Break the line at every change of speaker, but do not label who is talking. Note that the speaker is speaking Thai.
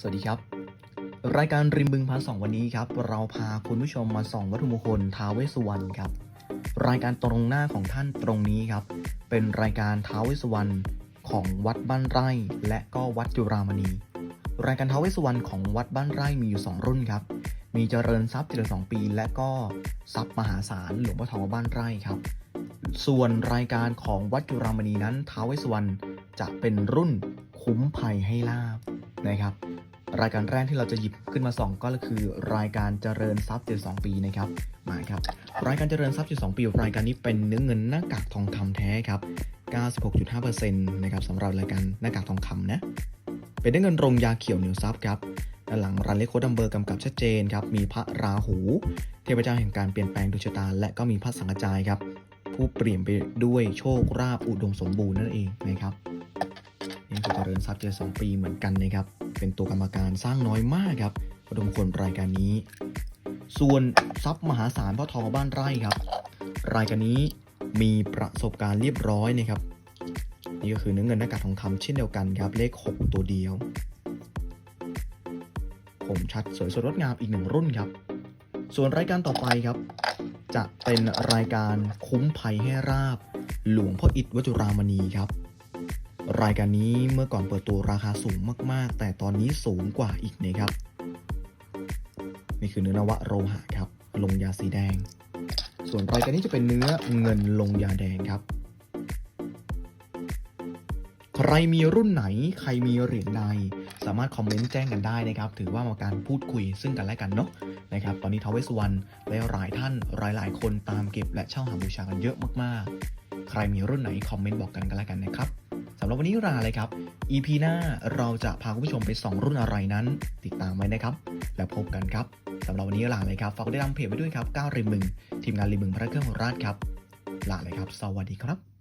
สวัสดีครับ รายการริมบึงพาสองวันนี้ครับ เราพาคุณผู้ชมมาส่องวัตถุมงคลท้าวเวสสุวรรณครับ รายการตรงหน้าของท่านตรงนี้ครับ เป็นรายการท้าวเวสสุวรรณของวัดบ้านไร่ และก็วัดจุรามณี รายการท้าวเวสสุวรรณของวัดบ้านไร่มีอยู่ 2 รุ่นครับ มีเจริญทรัพย์72ปี และก็ทรัพย์มหาศาลหลวงพ่อทองบ้านไร่ครับ ส่วนรายการของวัดจุรามณีนั้นท้าวเวสสุวรรณจะเป็นรุ่นคุ้มภัยให้ลาบนะครับ รายการแรกที่เราจะหยิบขึ้นมาส่องก็คือ รายการเจริญทรัพย์72ปีนะครับมาครับรายการเจริญทรัพย์72ปีรายการนี้เป็นเนื้อเงินหน้ากากทองคำแท้ครับ 96.5%นะครับสำหรับรายการหน้ากากทองคำนะเป็นเนื้อเงินโรงยาเขียวเหนียวซับครับด้านหลังรันเลโคดัมเบอร์กำกับชัดเจนครับมีพระราหู เทพเจ้าแห่งการเปลี่ยนแปลงดวงชะตา และก็มีพระสังฆจายครับผู้เปลี่ยนไปด้วยโชคราบอุดมสมบูรณ์นั่นเองนะครับ นี่คือเจริญทรัพย์72ปีเหมือนกันนะครับ เป็นตัวกรรมการสร้างน้อยมากครับอุดมคนรายการนี้ ส่วนทรัพย์มหาศาลพ่อทองบ้านไร่ครับ รายการนี้มีประสบการณ์เรียบร้อยนะครับ นี่ก็คือเนื้อเงินหน้ากากทองคำเช่นเดียวกันครับ เลข 6 ตัวเดียว ผมชัดสวยสดงดงามอีกหนึ่งรุ่นครับ ส่วนรายการต่อไปครับ จะเป็นรายการคุ้มภัยให้ราบ หลวงพ่ออิฐวจุรามณีครับ รายการนี้เมื่อก่อนเปิดตัวราคาสูงมาก ๆ แต่ตอนนี้สูงกว่าอีกนะครับ นี่คือเนื้อนวะโรหะครับ ลงยาสีแดง ส่วนรายการนี้จะเป็นเนื้อเงินลงยาแดงครับ ใครมีรุ่นไหน ใครมีเหรียญใด สามารถคอมเมนต์แจ้งกันได้นะครับ ถือว่ามาการพูดคุยซึ่งกันและกันเนาะนะครับ ตอนนี้ทาวเวสวรรณและหลายท่านหลาย ๆ คนตามเก็บและเช่าหาบูชากันเยอะมาก ๆ ใครมีรุ่นไหนคอมเมนต์บอกกันกันแล้วกันนะครับ สำหรับวันนี้ลาเลยครับ EP หน้าเราจะพาคุณผู้ชมไปส่องรุ่นอะไรนั้น ติดตามไว้นะครับ แล้วพบกันครับสำหรับวันนี้ลาเลยครับฝากกดติดตามเพจไว้ด้วยครับก้าวริมมึง ทีมงานริมมึงพระเครื่องของราชครับลาเลยครับ สวัสดีครับ